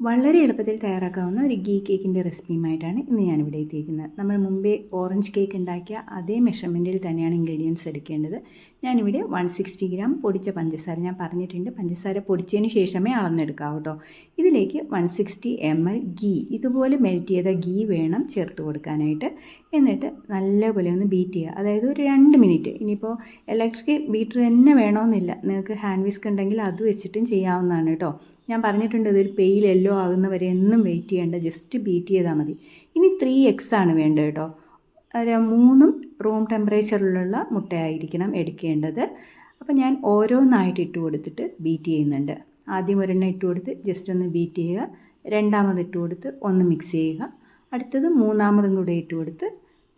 വളരെ എളുപ്പത്തിൽ തയ്യാറാക്കാവുന്ന ഒരു ഗീ കേക്കിന്റെ റെസിപ്പിയുമായിട്ടാണ് ഇന്ന് ഞാനിവിടെ എത്തിയിരിക്കുന്നത്. നമ്മൾ മുമ്പേ ഓറഞ്ച് കേക്ക് ഉണ്ടാക്കിയ അതേ മെഷർമെന്റിൽ തന്നെയാണ് ഇൻഗ്രീഡിയൻസ് എടുക്കേണ്ടത്. ഞാനിവിടെ വൺ സിക്സ്റ്റി ഗ്രാം പൊടിച്ച പഞ്ചസാര ഞാൻ പറഞ്ഞിട്ടുണ്ട് പഞ്ചസാര പൊടിച്ചതിന് ശേഷമേ അളന്നെടുക്കാവൂ കേട്ടോ ഇതിലേക്ക് one sixty M L ghee ഇതുപോലെ മെൽറ്റ് ചെയ്ത ഗീ വേണം ചേർത്ത് കൊടുക്കാനായിട്ട്. എന്നിട്ട് നല്ലപോലെ ഒന്ന് ബീറ്റ് ചെയ്യുക. അതായത് ഒരു രണ്ട് മിനിറ്റ് ഇനിയിപ്പോൾ ഇലക്ട്രിക് ബീറ്റർ തന്നെ വേണമെന്നില്ല നിങ്ങൾക്ക് ഹാൻഡ് വിസ്ക് ഉണ്ടെങ്കിൽ അത് വെച്ചിട്ടും ചെയ്യാവുന്നതാണ് കേട്ടോ ഞാൻ പറഞ്ഞിട്ടുണ്ട് ഇതൊരു പെയിൽ യെല്ലോ ആകുന്നവരെ എന്നും വെയിറ്റ് ചെയ്യേണ്ട ജസ്റ്റ് ബീറ്റ് ചെയ്താൽ മതി. ഇനി ത്രീ എക്സ് ആണ് വേണ്ടത് കേട്ടോ ഒരു മൂന്നും റൂം ടെമ്പറേച്ചറിലുള്ള മുട്ടയായിരിക്കണം എടുക്കേണ്ടത്. അപ്പോൾ ഞാൻ ഓരോന്നായിട്ട് ഇട്ട് കൊടുത്തിട്ട് ബീറ്റ് ചെയ്യുന്നുണ്ട്. ആദ്യം ഒരെണ്ണം ഇട്ട് കൊടുത്ത് ജസ്റ്റ് ഒന്ന് ബീറ്റ് ചെയ്യുക. രണ്ടാമത് ഇട്ട് കൊടുത്ത് ഒന്ന് മിക്സ് ചെയ്യുക. അടുത്തത് മൂന്നാമതും കൂടെ ഇട്ട് കൊടുത്ത്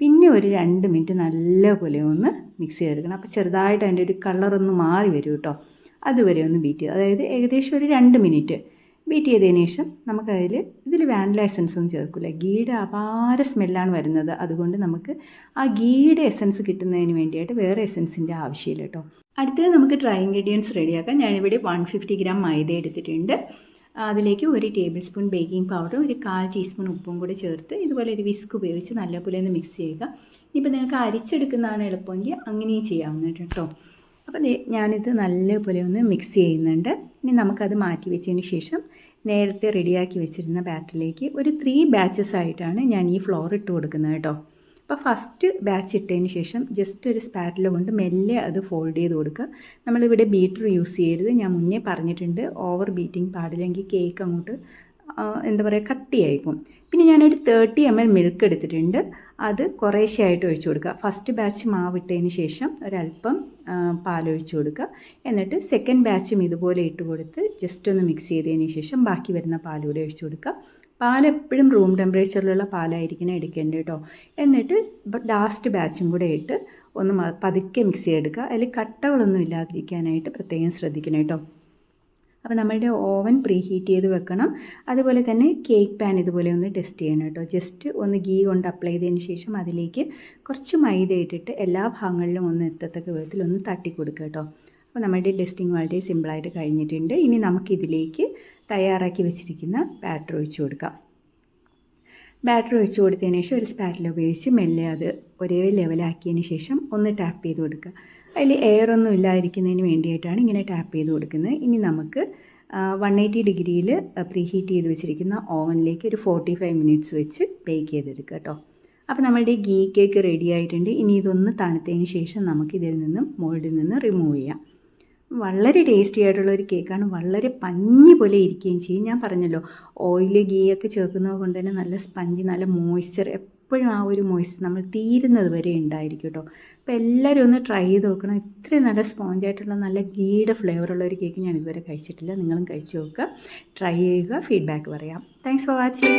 പിന്നെ ഒരു രണ്ട് മിനിറ്റ് നല്ലപോലെ ഒന്ന് മിക്സ് ചെയ്തെടുക്കണം. അപ്പോൾ ചെറുതായിട്ട് അതിന്റെ ഒരു കളറൊന്ന് മാറി വരും കേട്ടോ അതുവരെ ഒന്ന് ബീറ്റ് ചെയ്യുക അതായത് ഏകദേശം ഒരു രണ്ട് മിനിറ്റ് ബീറ്റ് ചെയ്തതിന് ശേഷം നമുക്കതിൽ ഇതിൽ വാനില എസൻസ് ഒന്നും ചേർക്കില്ല ഗീയുടെ അപാര സ്മെല്ലാണ് വരുന്നത്. അതുകൊണ്ട് നമുക്ക് ആ ഗീയുടെ എസൻസ് കിട്ടുന്നതിന് വേണ്ടിയിട്ട് വേറെ എസൻസിന്റെ ആവശ്യമില്ല കേട്ടോ. അടുത്തത് നമുക്ക് ഡ്രൈ ഇൻഗ്രീഡിയൻസ് റെഡിയാക്കാം. ഞാനിവിടെ വൺ ഫിഫ്റ്റി ഗ്രാം മൈദ എടുത്തിട്ടുണ്ട്. അതിലേക്ക് ഒരു ടേബിൾ സ്പൂൺ ബേക്കിംഗ് പൗഡറും ഒരു കാൽ ടീസ്പൂൺ ഉപ്പും കൂടി ചേർത്ത് ഇതുപോലെ ഒരു വിസ്ക് ഉപയോഗിച്ച് നല്ലപോലെ ഒന്ന് മിക്സ് ചെയ്യുക. ഇപ്പോൾ നിങ്ങൾക്ക് അരിച്ചെടുക്കുന്നതാണ് എളുപ്പമെങ്കിൽ അങ്ങനെയും ചെയ്യാവുന്നത് കേട്ടോ. അപ്പോൾ ഞാനിത് നല്ലപോലെ ഒന്ന് മിക്സ് ചെയ്യുന്നുണ്ട്. ഇനി നമുക്കത് മാറ്റി വെച്ചതിന് ശേഷം നേരത്തെ റെഡിയാക്കി വെച്ചിരുന്ന ബാറ്ററിലേക്ക് ഒരു ത്രീ ബാച്ചസ് ആയിട്ടാണ് ഞാൻ ഈ ഫ്ലോർ ഇട്ട് കൊടുക്കുന്നത് കേട്ടോ. അപ്പോൾ ഫസ്റ്റ് ബാച്ച് ഇട്ടതിന് ശേഷം ജസ്റ്റ് ഒരു സ്പാറ്റിൽ കൊണ്ട് മെല്ലെ അത് ഫോൾഡ് ചെയ്ത് കൊടുക്കുക. നമ്മളിവിടെ ബീറ്റർ യൂസ് ചെയ്യരുത്. ഞാൻ മുന്നേ പറഞ്ഞിട്ടുണ്ട് ഓവർ ബീറ്റിംഗ് പാടില്ലെങ്കിൽ കേക്ക് അങ്ങോട്ട് എന്താ പറയുക കട്ടിയായി പോകും പിന്നെ ഞാനൊരു തേർട്ടി എം എൽ മിൽക്ക് എടുത്തിട്ടുണ്ട്. അത് കുറേശ്ശെയായിട്ട് ഒഴിച്ചു കൊടുക്കുക. ഫസ്റ്റ് ബാച്ച് മാവിട്ടതിന് ശേഷം ഒരല്പം പാലൊഴിച്ചു കൊടുക്കുക. എന്നിട്ട് സെക്കൻഡ് ബാച്ചും ഇതുപോലെ ഇട്ട് കൊടുത്ത് ജസ്റ്റ് ഒന്ന് മിക്സ് ചെയ്തതിന് ശേഷം ബാക്കി വരുന്ന പാലൂടെ ഒഴിച്ചു കൊടുക്കുക. പാൽ എപ്പോഴും റൂം ടെമ്പറേച്ചറിലുള്ള പാലായിരിക്കണം എടുക്കേണ്ടത് കേട്ടോ എന്നിട്ട് ലാസ്റ്റ് ബാച്ചും കൂടെ ഇട്ട് ഒന്ന് പതുക്കെ മിക്സ് ചെയ്തെടുക്കുക. അതിൽ കട്ടകളൊന്നും ഇല്ലാതിരിക്കാനായിട്ട് പ്രത്യേകം ശ്രദ്ധിക്കണം കേട്ടോ അപ്പോൾ നമ്മളുടെ ഓവൻ പ്രീ ഹീറ്റ് ചെയ്ത് വെക്കണം. അതുപോലെ തന്നെ കേക്ക് പാൻ ഇതുപോലെ ഒന്ന് ടെസ്റ്റ് ചെയ്യണം കേട്ടോ. ജസ്റ്റ് ഒന്ന് ഗീ കൊണ്ട് അപ്ലൈ ചെയ്തതിന് ശേഷം അതിലേക്ക് കുറച്ച് മൈദ ഇട്ടിട്ട് എല്ലാ ഭാഗങ്ങളിലും ഒന്ന് എത്തത്തക്ക വിധത്തിൽ ഒന്ന് തട്ടി കൊടുക്കുക കേട്ടോ. അപ്പോൾ നമ്മുടെ ടെസ്റ്റിംഗ് വളരെ സിമ്പിളായിട്ട് കഴിഞ്ഞിട്ടുണ്ട്. ഇനി നമുക്കിതിലേക്ക് തയ്യാറാക്കി വെച്ചിരിക്കുന്ന ബാറ്റർ ഒഴിച്ചു കൊടുക്കാം. ബാറ്റർ ഒഴിച്ച് കൊടുത്തതിന് ശേഷം ഒരു സ്പാറ്റിൽ ഉപയോഗിച്ച് മെല്ലെ അത് ഒരേ ലെവലാക്കിയതിന് ശേഷം ഒന്ന് ടാപ്പ് ചെയ്ത് കൊടുക്കുക. അതിൽ എയർ ഒന്നും ഇല്ലാതിരിക്കുന്നതിന് വേണ്ടിയിട്ടാണ് ഇങ്ങനെ ടാപ്പ് ചെയ്ത് കൊടുക്കുന്നത്. ഇനി നമുക്ക് വൺ എയ്റ്റി ഡിഗ്രിയിൽ പ്രീ ഹീറ്റ് ചെയ്ത് വെച്ചിരിക്കുന്ന ഓവനിലേക്ക് ഒരു ഫോർട്ടി ഫൈവ് മിനിറ്റ്സ് വെച്ച് ബേക്ക് ചെയ്തെടുക്കുക കേട്ടോ. അപ്പോൾ നമ്മളുടെ ഗീ കേക്ക് റെഡി ആയിട്ടുണ്ട്. ഇനി ഇതൊന്ന് തണുത്തതിന് ശേഷം നമുക്ക് ഇതിൽ നിന്നും മോൾഡിൽ നിന്ന് റിമൂവ് ചെയ്യാം. വളരെ ടേസ്റ്റി ആയിട്ടുള്ള ഒരു കേക്കാണ് വളരെ പഞ്ഞി പോലെ ഇരിക്കുകയും ചെയ്യും. ഞാൻ പറഞ്ഞല്ലോ ഓയിൽ ഗീ ഒക്കെ ചേർക്കുന്നത് കൊണ്ട് തന്നെ നല്ല സ്പഞ്ച് നല്ല മോയ്സ്ചർ എപ്പോഴും ആ ഒരു മോയ്സ്ചർ നമ്മൾ തീരുന്നത് വരെ ഉണ്ടായിരിക്കും കേട്ടോ അപ്പോൾ എല്ലാവരും ഒന്ന് ട്രൈ ചെയ്ത് നോക്കണം. ഇത്രയും നല്ല സ്പോഞ്ച് ആയിട്ടുള്ള നല്ല ഗീയുടെ ഫ്ലേവറുള്ള ഒരു കേക്ക് ഞാൻ ഇതുവരെ കഴിച്ചിട്ടില്ല. നിങ്ങളും കഴിച്ചു നോക്കുക. ട്രൈ ചെയ്യുക. ഫീഡ്ബാക്ക് പറയാം. Thanks for watching